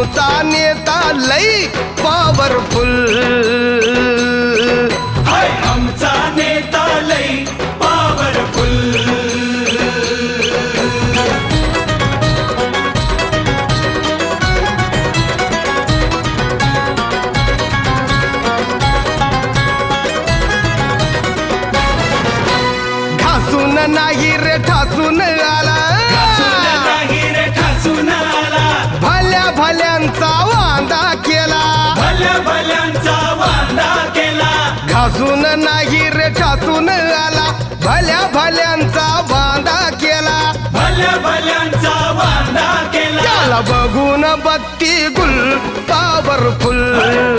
आमचा नेता लई पॉवरफुल आमचा नेता लई पॉवरफुल घासून नाही रे ठासून आला भल्यांचा वांदा केला. भल्या भल्यांचा वांदा केला. घासून नाही रे ठासून आला. भल्या भल्यांचा वांदा केला. भल्या भल्यांचा वांदा केला. त्याला बघून बत्ती गुल पॉवरफुल.